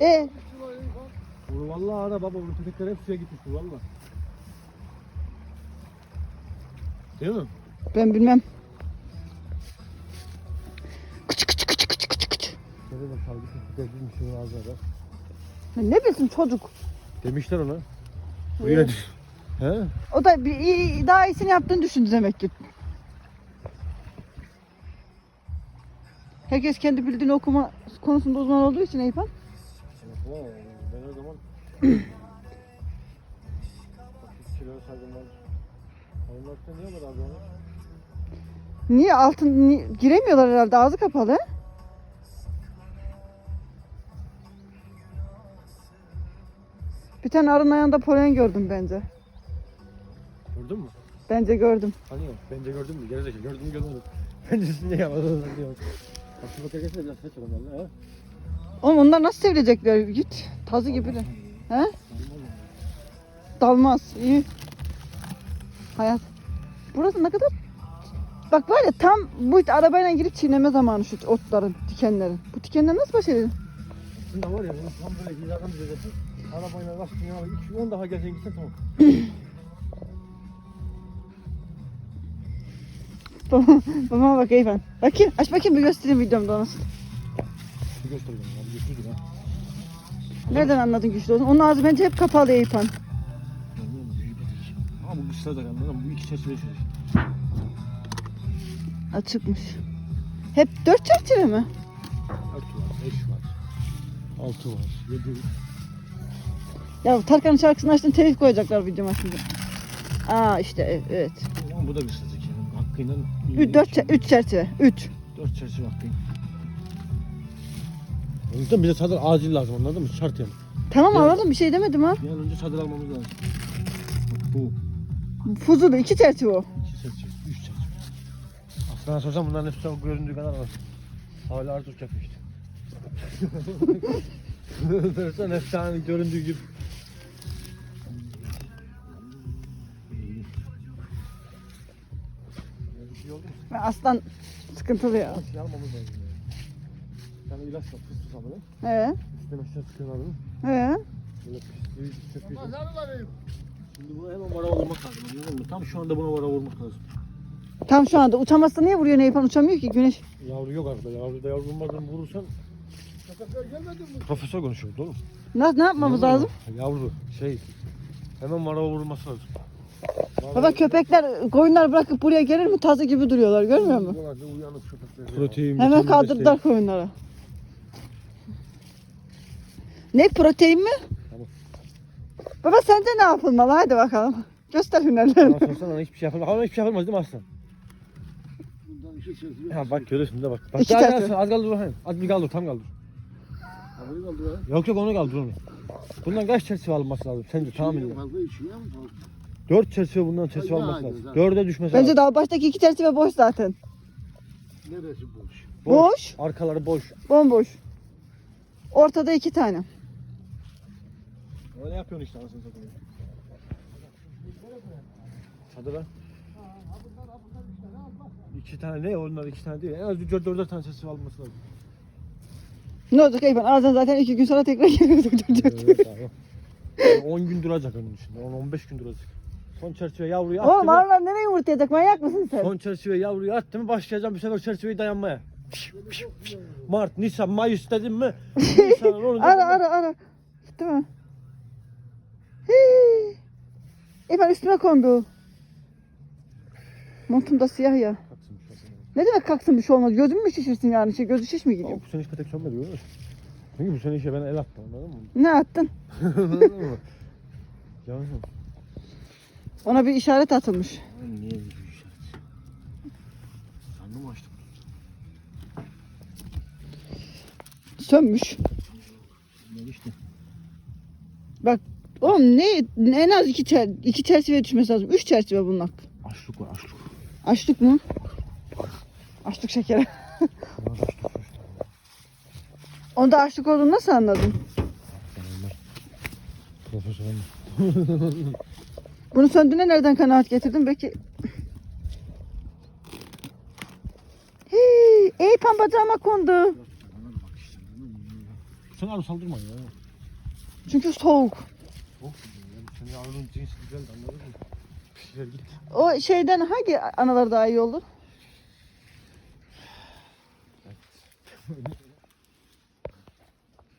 E Bu vallahi ana baba bu köpekler hep suya gitmiş bu valla. Değil mi? ben bilmem. Kıç kıç kıç kıç kıç kıç. Şöyle de kaldı köpekler girmiş şunun ağzına da. Ne bilsin çocuk. Demişler ona. Buraya He? O da bir iyi, daha iyisini yaptığını düşündü demek ki. Herkes kendi bildiğini okuma konusunda uzman olduğu için Eyüp Han. Ben o zaman kilo ben. Onlardan niye var abi onu? Niye altın ni- giremiyorlar herhalde ağzı kapalı. Bir tane arının ayağında polen gördüm bence. Gördün mü? Bence gördüm. Hani yok. Bence gördün mü? Gerizekalı gördün mü görmedim. Bence siz ne yapadınız diyor. Biraz valla. ha. Oğlum onlar nasıl sevilecekler? Git. Tazı gibiler. He? Dalmaz. İyi. Hayat. Burası ne kadar... Bak var ya tam bu arabayla girip çiğneme zamanı şu otların, dikenlerin. Bu dikenler nasıl baş edin? Aslında var ya tam böyle hizadan düzeltirsin. Arabayla lastiğini al. 2-10 daha gelsen gitsen tamam. Babama bak Eyvan. Bakayım aç bakayım bir göstereyim videomda nasıl. Bir göstereyim abi. Götürdüm ha. Nereden anladın güçlü olduğunu? Onun ağzı bence hep kapalı Eyüphan. Ama bu da anladın mı? Bu iki çerçeve şöyle. Açıkmış. Hep dört çerçeve mi? 4 var, 5 var. 6 var, 7 Ya Tarkan'ın şarkısını açtın telif koyacaklar videoma şimdi. Aa işte e- evet. Ama bu da yani. Hakkıyla... Üç, dört, çer- üç çerçeve. Üç. 4 çerçeve hakkıyla. O yüzden bize çadır acil lazım anladın mı? Şart yani. Tamam Ya. alalım bir şey demedim ha. Bir an önce çadır almamız lazım. Bak bu. Fuzulu iki çerçeve o. 2 çerçeve, 3 çerçeve. Aslına sorsam bunların hepsi çok göründüğü kadar var. Hala Artuk yapıyor işte. Dersen efsane göründüğü gibi. Aslan sıkıntılı ya. Şey almamız lazım yani. Tane ilaç var, fıs almalı. He. İstemezsen sıkıyorsun abi. He. Böyle pisliği çöpüyorsun. Şimdi buna hemen vara vurmak lazım. Anladın mı? Tam şu anda buna vara vurmak lazım. Tam şu anda uçamazsa niye vuruyor Neypan uçamıyor ki güneş. Yavru yok arkada. Yavru da yavru vurmadan vurursan Profesör konuşuyor oğlum. Ne, ne yapmamız lazım? mı? Yavru şey hemen vara vurulması lazım. Baba köpekler koyunlar bırakıp buraya gelir mi tazı gibi duruyorlar görmüyor musun? Buralarda uyanık köpekler. Protein, Hemen kaldırdılar koyunları. Ne protein mi? Tamam. Baba sence ne yapılmalı? Hadi bakalım. Göster hünerlerini. Bana sorsana hiçbir şey yapılmaz. Ama hiçbir şey yapılmaz değil mi aslan? Ya bak görüyorsun da bak. Bak İki daha tane. az, az kaldır bakayım. Az bir kaldır tam kaldır. Yok yok onu kaldır onu. Bundan kaç çerçeve alınması lazım sence tahmin et. Fazla içiyor mu? Fazla. Dört çerçeve bundan çerçeve alması yani lazım. zaten. Dörde düşmesi Bence lazım. daha baştaki iki çerçeve boş zaten. Neresi boş? Boş. Arkaları boş. Bomboş. Ortada iki tane. Öyle yapıyorsun işte anasını satayım. Çadıra. İki tane ne onlar iki tane değil. En az dört dörder tane çerçeve alması lazım. Ne olacak Eyüp? Ağzına zaten iki gün sonra tekrar gelecek. Evet abi. 10 gün duracak onun içinde. 10-15 gün duracak. Son çerçeve yavruyu attı Oğlum mı? arılar nereye yumurtlayacak? Manyak mısın sen? Son çerçeve yavruyu attı mı başlayacağım bu sefer çerçeveyi dayanmaya. Mart, Nisan, Mayıs dedim mi? Nisan'ın onu Ara ara ara. Gitti mi? Hii. Eyüp üstüme kondu. Montum da siyah ya. Ne demek kalksın bir şey olmaz? Gözüm mü şişirsin yani? Şey, gözü şiş mi gidiyor? Ama bu sene hiç petek sönmedi görüyor musun? Çünkü bu sene işe ben el attım anladın mı? Ne attın? anladın mı? Canım. Ona bir işaret atılmış. Niye bir işaret? Sandım açtım? Sönmüş. Ne işte? Oğlum ne? En az iki, çer iki çerçeve düşmesi lazım. Üç çerçeve bunlar. Açlık var açlık. Açlık mı? Açlık şekeri. Onda açlık olduğunu nasıl anladın? Profesör hanım. Bunu söndüğüne nereden kanaat getirdin? Belki... Hii. Ey pambacağıma kondu. Sen abi saldırma ya. Çünkü soğuk. Senin yavrunun cinsi güzeldi anladın mı? Pişler git. O şeyden hangi analar daha iyi olur?